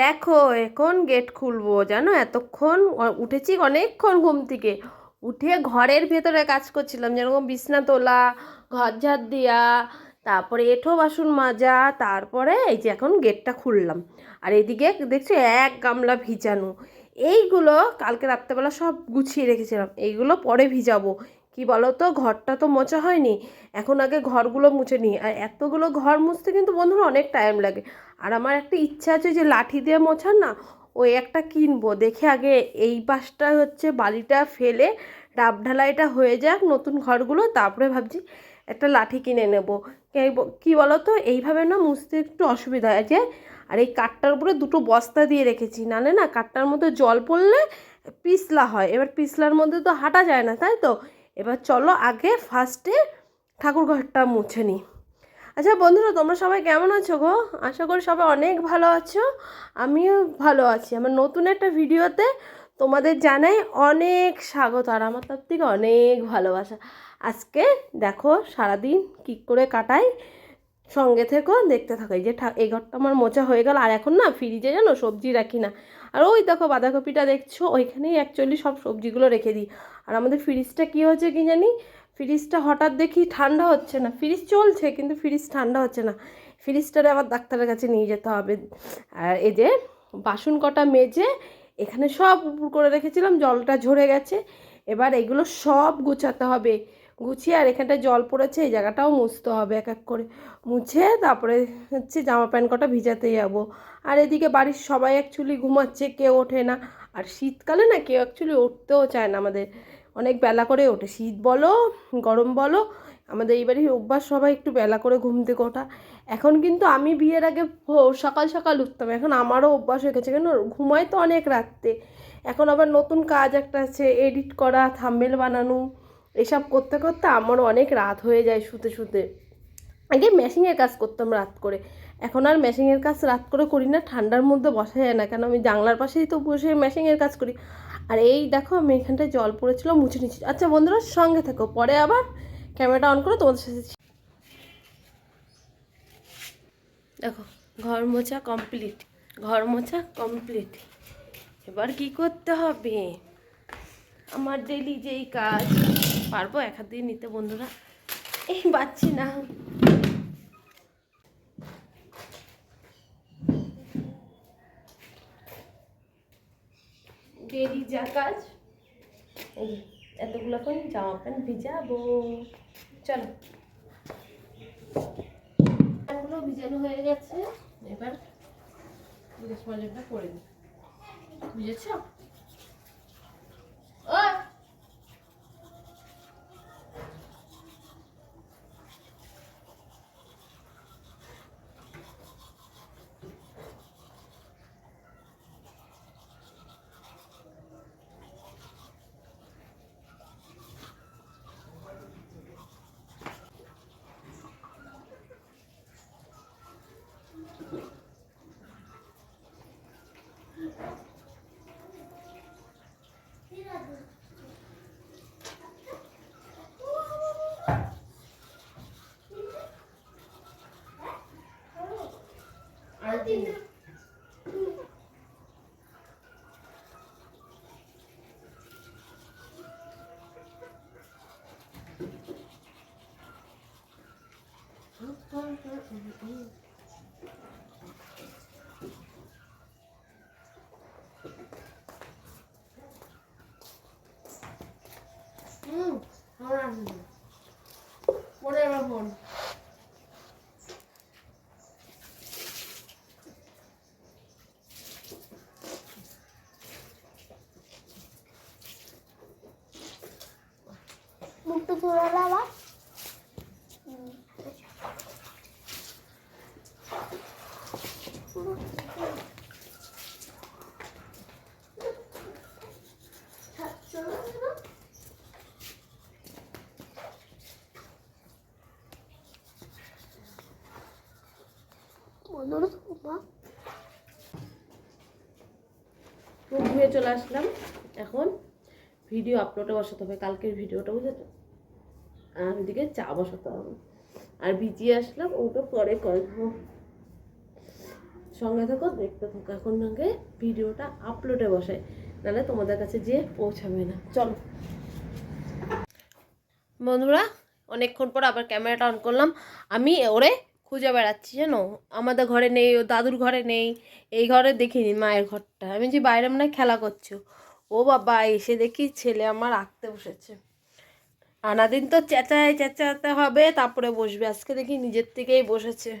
দেখো, এখন গেট খুলবো, জানো? এতক্ষণ উঠেছি অনেকক্ষণ ঘুম থেকে। উঠে ঘরের ভেতরে কাজ করছিলাম, যেরকম বিছনা তোলা, ঘর ঝাড় দেওয়া তারপরে এঁঠো বাসন মাজা, তারপরে এই যে এখন গেটটা খুললাম। আর এদিকে দেখছ, এক গামলা ভিজানো। এইগুলো কালকে রাত্রেবেলা সব গুছিয়ে রেখেছিলাম, এইগুলো পরে ভিজাবো। কি বলো তো ঘরটা তো মোছা হয়নি। এখন আগে ঘরগুলো মুছে নিই। আর এতগুলো ঘর মুছতে কিন্তু বন্ধুরা অনেক টাইম লাগে। আর আমার একটা ইচ্ছা আছে যে লাঠি দিয়ে মোছার না, ওই একটা কিনবো। দেখে আগে এই পাশটা হচ্ছে বালিটা ফেলে ডাব ঢালাইটা হয়ে যাক নতুন ঘরগুলো, তারপরে ভাবছি একটা লাঠি কিনে নেব। কে- কি বলো তো এইভাবে না মুছতে একটু অসুবিধা হয় যে আর এই কাঠটার উপরে দুটো বস্তা দিয়ে রেখেছি। নালে না কাঠটার মধ্যে জল পড়লে পিছলা হয়। এবার পিছলার মধ্যে তো হাঁটা যায় না, তাই তো? এবার চলো আগে ফার্স্টে ঠাকুর ঘরটা মুছে নিই আচ্ছা বন্ধুরা, তোমরা সবাই কেমন আছো গো? আশা করি সবাই অনেক ভালো আছো। আমিও ভালো আছি। আমার নতুন একটা ভিডিওতে তোমাদের জানাই অনেক স্বাগত আর আমার তার থেকে অনেক ভালোবাসা। আজকে দেখো সারাদিন কী করে কাটাই? সঙ্গে থেকো দেখতে থাকো। এই যে এই ঘরটা আমার মোচা হয়ে গেল, আর এখন না ফ্রিজে জানো সবজি রাখি না। আর ওই দেখো বাঁধাকপিটা দেখছ, ওইখানেই অ্যাকচুয়ালি সব সবজিগুলো রেখে দিই। আর আমাদের ফ্রিজটা কী হচ্ছে কি জানি? ফ্রিজটা হঠাৎ দেখি ঠান্ডা হচ্ছে না। ফ্রিজ চলছে, কিন্তু ফ্রিজ ঠান্ডা হচ্ছে না। ফ্রিজটারে আবার ডাক্তারের কাছে নিয়ে যেতে হবে। আর এই যে বাসন কটা মেজে এখানে সব উপর করে রেখেছিলাম, জলটা ঝরে গেছে। এবার এগুলো সব গুছাতে হবে। গুছিয়ে আর এখানটায় জল পড়েছে, এই জায়গাটাও মুছতে হবে এক এক করে। মুছে তারপরে হচ্ছে জামা প্যান্ট কটা ভিজাতে যাব। আর এদিকে বাড়ির সবাই অ্যাকচুয়ালি ঘুমাচ্ছে, কেউ ওঠে না। আর শীতকালে না কেউ অ্যাকচুয়ালি উঠতেও চায় না আমাদের। অনেক বেলা করে ওঠে। শীত বলো, গরম বলো, আমাদের এই বাড়ির অভ্যাস সবাই একটু বেলা করে ঘুম থেকে ওঠা। এখন কিন্তু আমি বিয়ের আগে সকাল সকাল উঠতাম। এখন আমারও অভ্যাস হয়ে গেছে। কেন ঘুমাই তো অনেক রাত্রে। এখন আবার নতুন কাজ একটা আছে এডিট করা থাম্বেল বানানো। এসব করতে করতে আমার অনেক রাত হয়ে যায় শুতে শুতে। আগে মেশিনের কাজ করতাম রাত করে। এখন আর মেশিনের কাজ রাত করে করি না, ঠান্ডার মধ্যে বসা যায় না। কেন আমি জানলার পাশেই তো বসে মেশিনের কাজ করি। আর এই দেখো আমি এখানটায় জল পড়েছিল, মুছে নিচ্ছি আচ্ছা বন্ধুরা, সঙ্গে থাকো। পরে আবার ক্যামেরাটা অন করে তোমাদের সাথে দেখো, ঘর মোছা কমপ্লিট ঘর মোছা কমপ্লিট এবার কি করতে হবে? আমার ডেলি যেই কাজ। পারব এক হাত দিয়ে নিতে, বন্ধুরা। এই পাচ্ছি না। ডেলি যা কাজ। এই এতগুলো এখন জামা প্যান্ট ভিজাবো। চলো। প্যান্টগুলো ভিজানো হয়ে গেছে। এবার করে দিই বুঝেছ আর দিন হুম আমার আসবে পরে আমার ফোন মুখটা ধরে আবার বন্ধুরা মা। চলে আসলাম। এখন ভিডিও আপলোডে বসাতে হবে, কালকের ভিডিওটা, বুঝেছ? আর ওইদিকে চা বসাতে হবে। আর ভিজিয়ে আসলাম, ওটা পরে করব। সঙ্গে থাকো, দেখতে থাকো। এখন আগে ভিডিওটা আপলোডে বসাই নাহলে তোমাদের কাছে যেয়ে পৌঁছাবে না। চলো। বন্ধুরা, অনেকক্ষণ পর আবার ক্যামেরাটা অন করলাম। আমি ওরে খুঁজে বেড়াচ্ছি জানো? আমাদের ঘরে নেই ও দাদুর ঘরে নেই এই ঘরে দেখিনি মায়ের ঘরটা। আমি যে বাইরে মনে খেলা করছ। ও বাবা এসে দেখি ছেলে আমার আঁকতে বসেছে। আনাদিন তো চেঁচায় চেঁচাতে হবে তারপরে বসবে। আজকে দেখি নিজের থেকেই বসেছে।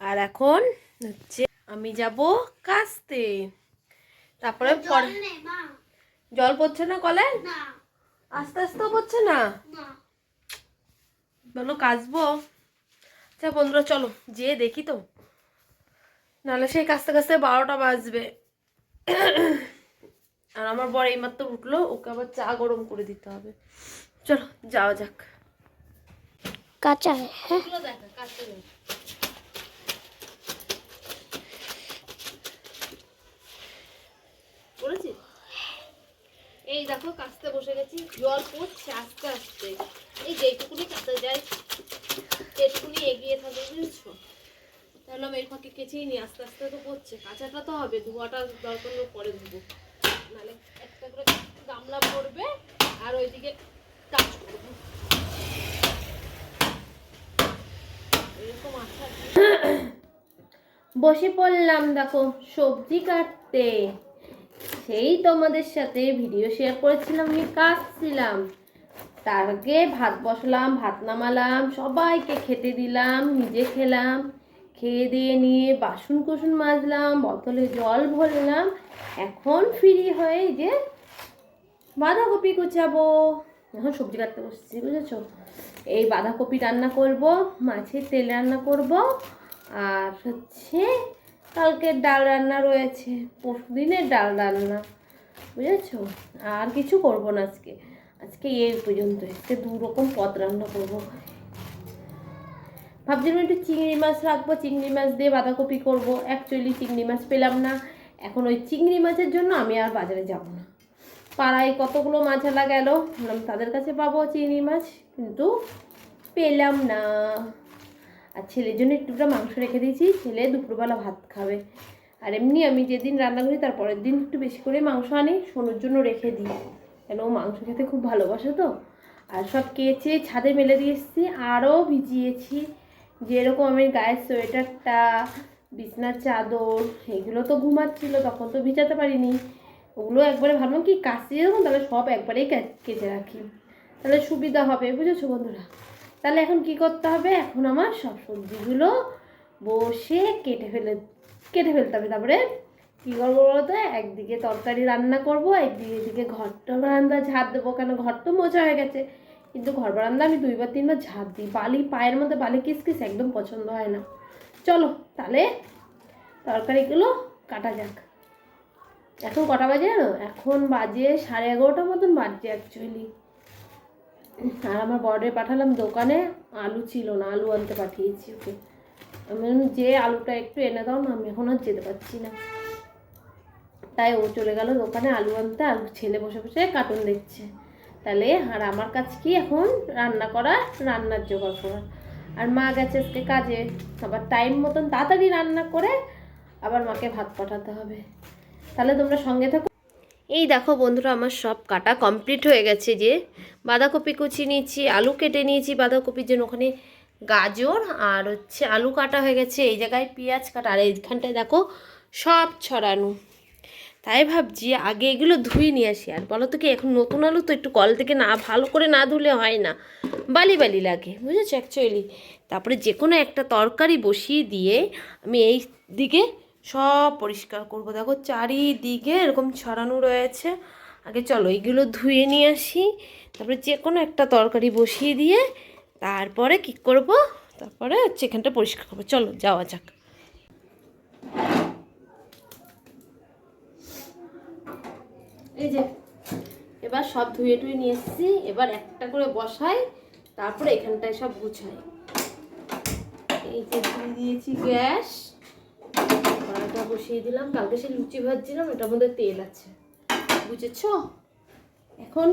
আর এখন হচ্ছে আমি যাব কাস্তে। তারপরে পরে জল পড়ছে না কলে? আস্তে আস্তেও পড়ছে না? না। বলো কাচবো? আচ্ছা বন্ধুরা চলো যেয়ে দেখি তো। নাহলে সেই কাছতে কাছতে বারোটা বাজবে। আর আমার বর এইমাত্র উঠল ওকে আবার চা গরম করে দিতে হবে। চলো যাওয়া যাক। কাঁচা হ্যাঁ? করেছি? এই দেখো কাচতে বসে গেছি। জল পড়ছে আস্তে আস্তে। এই যেটুকুনি কাছে যায়। সেটুকুনি এগিয়ে থাকে, বুঝেছ? তাহলে আমি এই ফাঁকে কেচেই নি আস্তে আস্তে তো পড়ছে কাঁচাটা তো হবে, ধোয়াটা দরকার হলে পরে ধুবো। নাহলে একটা করে গামলা পড়বে, আর ওইদিকে কাজ করব। এরকম আশা বসে পড়লাম, দেখো, সবজি কাটতে। সেই তোমাদের সাথে ভিডিও শেয়ার করেছিলাম আমি কাটছিলাম তার আগে ভাত বসালাম, ভাত নামালাম, সবাইকে খেতে দিলাম, নিজে খেলাম, খেয়ে দিয়ে নিয়ে বাসন কুসুন মাজলাম, বোতলে জল ভরলাম। এখন ফ্রি হয়ে যে বাঁধাকপি কুচাবো। এখন সবজি কাটতে বসছি, বুঝেছ? এই বাঁধাকপি রান্না করব, মাছের তেল রান্না করব, আর হচ্ছে কালকের ডাল রান্না রয়েছে পরশু দিনের ডাল রান্না, বুঝেছ? আর কিছু করব না আজকে। আজকে এই পর্যন্ত, আজকে দু রকম পদ রান্না করব। ভাবছিলাম একটু চিংড়ি মাছ রাখব, চিংড়ি মাছ দিয়ে বাঁধাকপি করব। অ্যাকচুয়ালি চিংড়ি মাছ পেলাম না। এখন ওই চিংড়ি মাছের জন্য আমি আর বাজারে যাব না। পাড়ায় কতগুলো মাছ মাছালা গেল তাদের কাছে পাবো চিংড়ি মাছ, কিন্তু পেলাম না। আর ছেলের জন্য একটুটা মাংস রেখে দিয়েছি, ছেলে দুপুরবেলা ভাত খাবে। আর এমনি আমি যেদিন রান্না করি তার পরের দিন একটু বেশি করে মাংস আনি, সোনুর জন্য রেখে দিই। কেন ও মাংস খেতে খুব ভালোবাসে তো? আর সব কেচে ছাদে মেলে দিয়ে এসেছি, আরও ভিজিয়েছি। যেরকম আমি গায়ের সোয়েটারটা, বিছনার চাদর, এগুলো তো ঘুমাচ্ছিল, তখন তো ভিজাতে পারিনি। ওগুলো একবারে ভাবলাম কি কাশি যখন তাহলে সব একবারেই কেচে রাখি। তাহলে সুবিধা হবে, বুঝেছ বন্ধুরা? তাহলে এখন কি করতে হবে? এখন আমার সব সবজিগুলো বসে কেটে ফেলে, কেটে ফেলতে হবে তারপরে কী করব বলতো? একদিকে তরকারি রান্না করব, একদিকে এদিকে ঘরটা বারান্দা ঝাড় দেবো, কেন ঘর তো মোছা হয়ে গেছে। কিন্তু ঘর বারান্দা আমি দুইবার তিনবার ঝাড় দিই, বালি, পায়ের মধ্যে বালি কিসকিস একদম পছন্দ হয় না। চলো, তাহলে তরকারিগুলো কাটা যাক। এখন কটা বাজে জানো? এখন বাজে সাড়ে এগারোটার মতন বাজছে অ্যাকচুয়ালি আর আমার বর্ডে পাঠালাম দোকানে, আলু ছিল না, আলু আনতে পাঠিয়েছি ওকে। আমি যে আলুটা একটু এনে দাও না, আমি এখন আর যেতে পারছি না। তাই ও চলে গেল দোকানে আলু আনতে, আর ছেলে বসে বসে কার্টুন দেখছে। তাহলে আর আমার কাজ কি এখন রান্না করা, রান্নার জোগাড় করা? আর মা গেছে আজকে কাজে, আবার টাইম মতন তাড়াতাড়ি রান্না করে আবার মাকে ভাত পাঠাতে হবে। তাহলে তোমরা সঙ্গে থাকো। এই দেখো বন্ধুরা, আমার সব কাটা কমপ্লিট হয়ে গেছে যে। বাঁধাকপি কুচি নিয়েছি, আলু কেটে নিয়েছি বাঁধাকপির জন্য। ওখানে গাজর আর হচ্ছে আলু কাটা হয়ে গেছে। এই জায়গায় পেঁয়াজ কাটা, আর এইখানটায় দেখো সব ছড়ানো। তাই ভাবছি আগে এগুলো ধুয়ে নিয়ে আসি। আর বলো তো কি, এখন নতুন আলু তো একটু কল থেকে না, ভালো করে না ধুলে হয় না। বালি বালি লাগে, বুঝেছ অ্যাকচুয়ালি তারপরে যে কোনো একটা তরকারি বসিয়ে দিয়ে আমি এই দিকে সব পরিষ্কার করব। দেখো চারিদিকে এরকম ছড়ানো রয়েছে। আগে চলো এইগুলো ধুয়ে নিয়ে আসি। তারপরে যে কোনো একটা তরকারি বসিয়ে দিয়ে তারপরে কি করব? তারপরে হচ্ছে এখানটা পরিষ্কার করব। চলো যাওয়া যাক। এই যে, এবার সব ধুয়ে টুয়ে নিয়ে এসেছি। এবার একটা করে বসাই, তারপরে এখানটায় সব গুছাই। এই যে দিয়ে দিয়েছি গ্যাস। কড়াইটা বসিয়ে দিলাম। কালকে সে লুচি ভাজছিলাম, এটার মধ্যে তেল আছে। বুঝেছ? এখন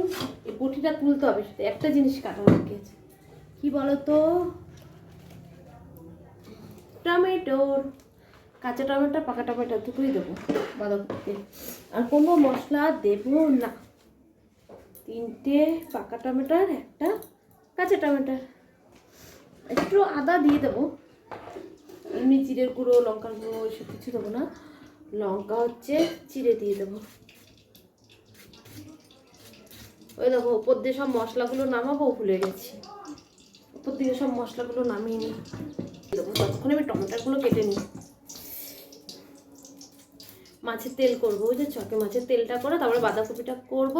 এই পুঁটিটা তুলতে হবে শুধু একটা জিনিস কাটা বাকি আছে। কি বলো তো টমেটোর কাঁচা টমেটো, পাকা টমেটো দুটোই দেবো বাঁধাকপিতে আর কোনো মশলা দেবো না। তিনটে পাকা টমেটোর একটা কাঁচা টমেটোর একটু আদা দিয়ে দেবো। এমনি জিরের গুঁড়ো, লঙ্কার গুঁড়ো, এসব কিছু দেবো না। লঙ্কা হচ্ছে চিড়ে দিয়ে দেবো। ওই দেখো ওপর দিয়ে সব মশলাগুলো নামাবো, ভুলে গেছি। ওপর দিকে সব মশলাগুলো নামিয়ে নিই। দেবো, ততক্ষণ আমি টমেটোগুলো কেটে নিই। মাছের তেল করব ওই যে চকে মাছের তেলটা করে তারপরে বাঁধাকপিটা করব।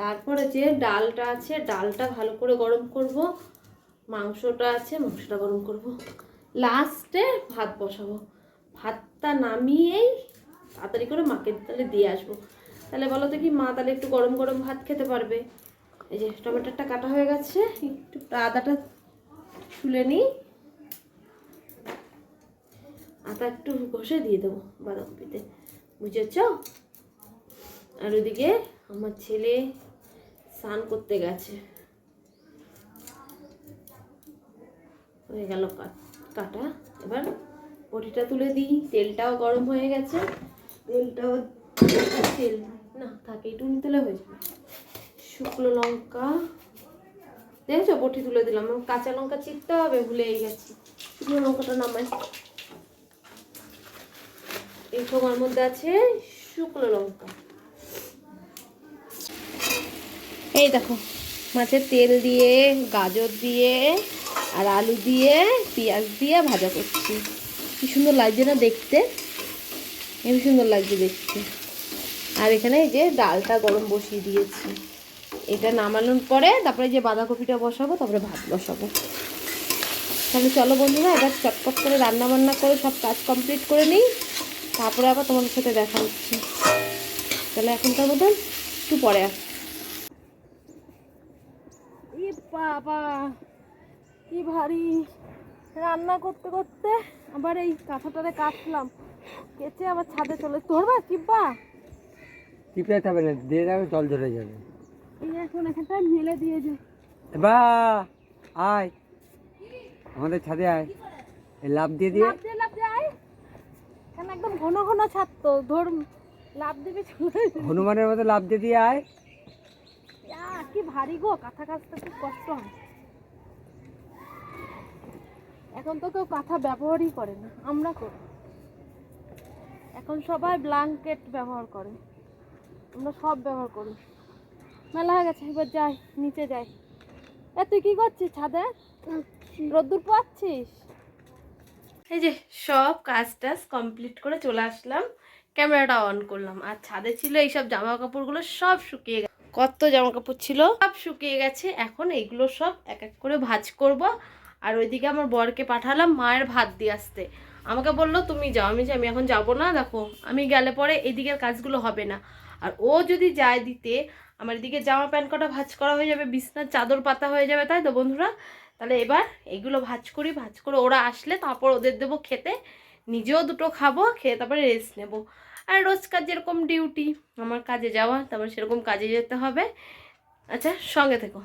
তারপরে যে ডালটা আছে, ডালটা ভালো করে গরম করব। মাংসটা আছে, মাংসটা গরম করব। লাস্টে ভাত বসাবো। ভাতটা নামিয়েই তাড়াতাড়ি করে মাকে তাহলে দিয়ে আসব। তাহলে বলো তো কি মা তাহলে একটু গরম গরম ভাত খেতে পারবে। এই যে টমেটোটা কাটা হয়ে গেছে, একটু আদাটা তুলে নিই। আদা একটু ঘষে দিয়ে দেবো বাঁধাকপিতে। বুঝেছ? আর ওদিকে আমার ছেলে স্নান করতে গেছে। হয়ে গেল কাট- এবার বটিটা তুলে দিই। তেলটাও গরম হয়ে গেছে। তেলটাও তেল না, থাকে, একটু তুলে হয়ে যাবে। শুকনো লঙ্কা। দেখেছ? বটি তুলে দিলাম। কাঁচা লঙ্কা চিপতে হবে, ভুলেই গেছি। শুকনো লঙ্কাটা নামাই। এই ঠোঙার মধ্যে আছে শুকনো লঙ্কা। এই দেখো, মাছের তেল দিয়ে, গাজর দিয়ে, আর আলু দিয়ে, পেঁয়াজ দিয়ে ভাজা করছি। কি সুন্দর লাগছে না দেখতে? হেবি সুন্দর লাগছে দেখতে। আর এখানে এই যে ডালটা গরম বসিয়ে দিয়েছি। এটা নামানোর পরে তারপরে যে বাঁধাকপিটা বসাবো, তারপরে ভাত বসাবো। তাহলে চলো বন্ধুরা, এবার চটপট করে রান্না বান্না করে সব কাজ কমপ্লিট করে নিই। তারপরে আবার তোমাদের সাথে দেখা হচ্ছে। তাহলে এখনকার মতন একটু পরে আস। বাবা কি ভারী রান্না করতে করতে আবার এই কাঁথাটারে কাটলাম। কেচে আবার ছাদে চলে ধরবা কিব্বা টিপে হবে না দিয়ে যাবে জল ধরে যাবে। এই এখন এখানটা মেলে দিয়ে যে। বা আয়। আমাদের ছাদে আয়। এই লাভ দিয়ে দিয়ে। লাভ দিয়ে কেন একদম ঘন ঘন ছাদ তো ধর লাভ দিবি হনুমানের মতো লাভ দিয়ে দিয়ে আয়। কি ভারী গো কাঁথা কাচতে খুব কষ্ট হয়। এখন তো কেউ কাঁথা ব্যবহারই করে না আমরা করি। এখন সবাই ব্ল্যাঙ্কেট ব্যবহার করে। আমরা সব ব্যবহার করি। মেলা হয়ে গেছে এবার যাই নিচে যাই। এ তুই কি করছিস ছাদে? রোদ্দুর পাচ্ছিস এই যে সব কাজ টাজ কমপ্লিট করে চলে আসলাম। ক্যামেরাটা অন করলাম। আর ছাদে ছিল এইসব জামা কাপড়গুলো সব শুকিয়ে গেছে। কত জামা কাপড় ছিল? সব শুকিয়ে গেছে। এখন এইগুলো সব এক এক করে ভাজ করব। আর ওইদিকে আমার বরকে পাঠালাম মায়ের ভাত দিয়ে আসতে। আমাকে বলল, তুমি যাও। আমি যে, আমি এখন যাব না, দেখো। আমি গেলে পরে এদিকের কাজগুলো হবে না। আর ও যদি যায় দিতে, আমার এদিকে জামা প্যান্ট কটা ভাজ করা হয়ে যাবে, বিছনার চাদর পাতা হয়ে যাবে, তাই তো বন্ধুরা? তাহলে এবার এগুলো ভাজ করি, ভাজ করে ওরা আসলে তারপর ওদের দেবো খেতে। নিজেও দুটো খাব, খেয়ে তারপরে রেস্ট নেব। আর রোজকার যেরকম ডিউটি আমার কাজে যাওয়া, তারপর সেরকম কাজে যেতে হবে। আচ্ছা সঙ্গে থেকো।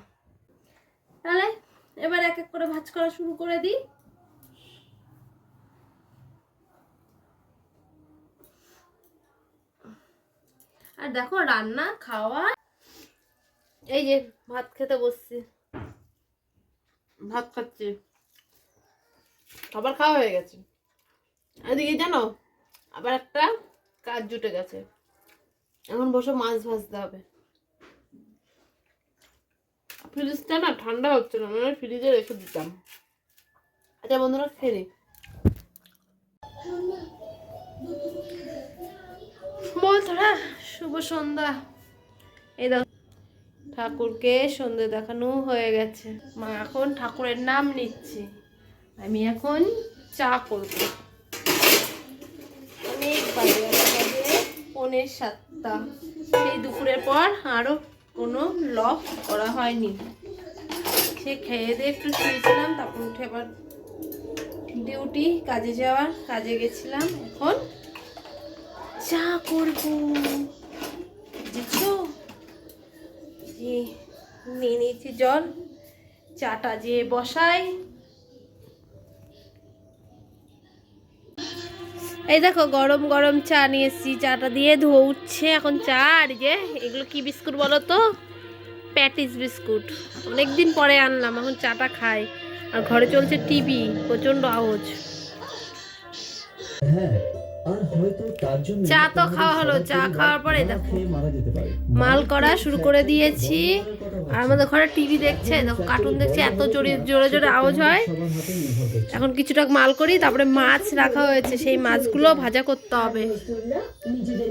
তাহলে এবার এক এক করে ভাজ করা শুরু করে দিই। আর দেখো রান্না, খাওয়া, এই যে ভাত খেতে বসছি। ভাত খাচ্ছি। খাবার খাওয়া হয়ে গেছে। এদিকে জানো, আবার একটা কাজ জুটে গেছে। এখন বসে মাছ ভাজতে হবে। ফ্রিজটা না ঠান্ডা হচ্ছে না মানে ফ্রিজে রেখে দিতাম। আচ্ছা বন্ধুরা, খেয়ে বল বন্ধুরা শুভ সন্ধ্যা। এই দেখো ঠাকুরকে সন্ধে দেখানো হয়ে গেছে। মা এখন ঠাকুরের নাম নিচ্ছে। আমি এখন চা করব। অনেক বাজে পৌনে সাতটা। সেই দুপুরের পর আরও কোনো লক করা হয়নি। সে খেয়ে দিয়ে একটু শুয়েছিলাম, তারপর উঠে আবার ডিউটি কাজে যাওয়ার কাজে গেছিলাম। এখন চা করব। বুঝেছ যে নিয়ে নিয়েছি জল, চাটা যে বসাই। এই দেখো, গরম গরম চা নিয়ে চাটা দিয়ে ধোয়া উঠছে এখন চা। আর যে, এগুলো কি বিস্কুট বলো তো? Patties biscuit. অনেকদিন পরে আনলাম, এখন চাটা খাই। আর ঘরে চলছে টিভি, প্রচণ্ড আওয়াজ। হ্যাঁ আর হয়তো তার জন্য চা তো খাওয়া হলো, চা খাওয়ার পরে দেখো। মারা যেতে পারে। মাল করা শুরু করে দিয়েছি আর আমাদের ঘরে টিভি দেখছে দেখো কার্টুন দেখছে এত জোরে জোরে জোরে আওয়াজ হয়। এখন কিছুটা মাল করি তারপরে মাছ রাখা হয়েছে সেই মাছগুলো ভাজা করতে হবে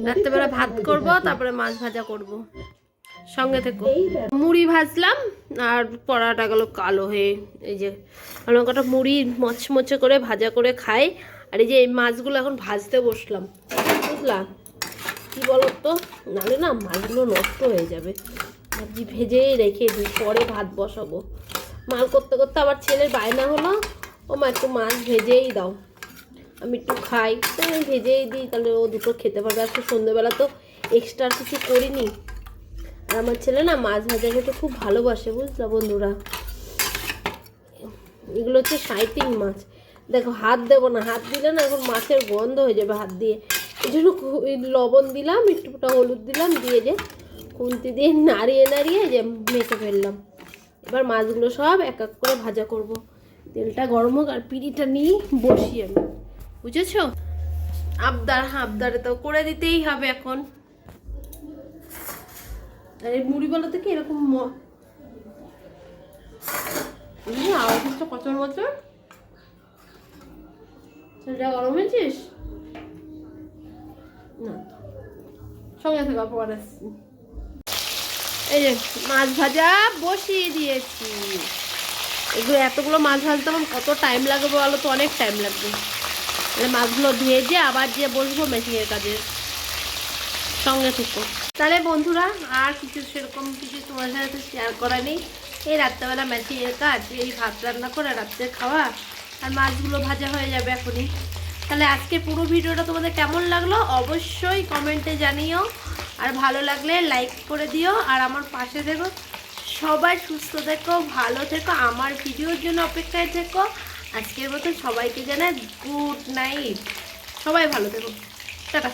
রাত্রেবেলা ভাত করব তারপরে মাছ ভাজা করব সঙ্গে থেকো মুড়ি ভাজলাম আর পরাটা গেল কালো হয়ে এই যে আমরা কটা মুড়ি মচমচে করে ভাজা করে খাই আর এই যে এই মাছগুলো এখন ভাজতে বসলাম। বুঝলাম কি বলো তো নাহলে না মাছগুলো নষ্ট হয়ে যাবে। ভাবছি ভেজেই রেখে দিই, পরে ভাত বসাবো। মাল করতে করতে আবার ছেলের বায়না হলো। ও মা, একটু মাছ ভেজেই দাও। আমি একটু খাই। তো আমি ভেজেই দিই, তাহলে ও দুটো খেতে পারবে। আজকে সন্ধ্যেবেলা তো এক্সট্রা কিছু করিনি। আর আমার ছেলে না মাছ ভাজা খেতে খুব ভালোবাসে, বুঝলা বন্ধুরা? এগুলো হচ্ছে সাইটিং মাছ। দেখো, হাত দেবো না। হাত দিলে না এখন মাছের গন্ধ হয়ে যাবে হাত দিয়ে। এই জন্য লবণ দিলাম একটুটা হলুদ দিলাম, দিয়ে যে খুন্তি দিয়ে নাড়িয়ে নাড়িয়ে যে মেখে ফেললাম। এবার মাছগুলো সব এক এক করে ভাজা করব। তেলটা গরম হোক আর পিড়িটা নিয়ে বসি আমি। বুঝেছ? আবদার, আবদারে তো করে দিতেই হবে এখন। আর এই মুড়ি বলো থেকে এরকম আওয়াজ কচর মচর। সেটা গরম হয়েছিস? না। সঙ্গে থেকে, পর এই যে মাছ ভাজা বসিয়ে দিয়েছি। এগুলো এতগুলো মাছ ভাজতে আমার কত টাইম লাগবে বলো তো? অনেক টাইম লাগবে। তাহলে মাছগুলো ভেজে আবার যে বসবো মেশিনের কাজে। সঙ্গে থেকো। তাহলে বন্ধুরা, আর কিছু সেরকম কিছু তোমার সাথে শেয়ার করা নেই। এই রাত্রেবেলা মেশিনের কাজ, এই ভাত রান্না করে রাত্রে খাওয়া। আর মাছগুলো ভাজা হয়ে যাবে এখনই। তাহলে আজকে পুরো ভিডিওটা তোমাদের কেমন লাগল অবশ্যই কমেন্টে জানিও। আর ভালো লাগলে লাইক করে দিও। আর আমার পাশে দেখো, সবাই সুস্থ থেকো, ভালো থেকো, আমার ভিডিওর জন্য অপেক্ষায় থেকো। আজকের মতো সবাইকে জানাই গুড নাইট সবাই ভালো থেকো। টাটা।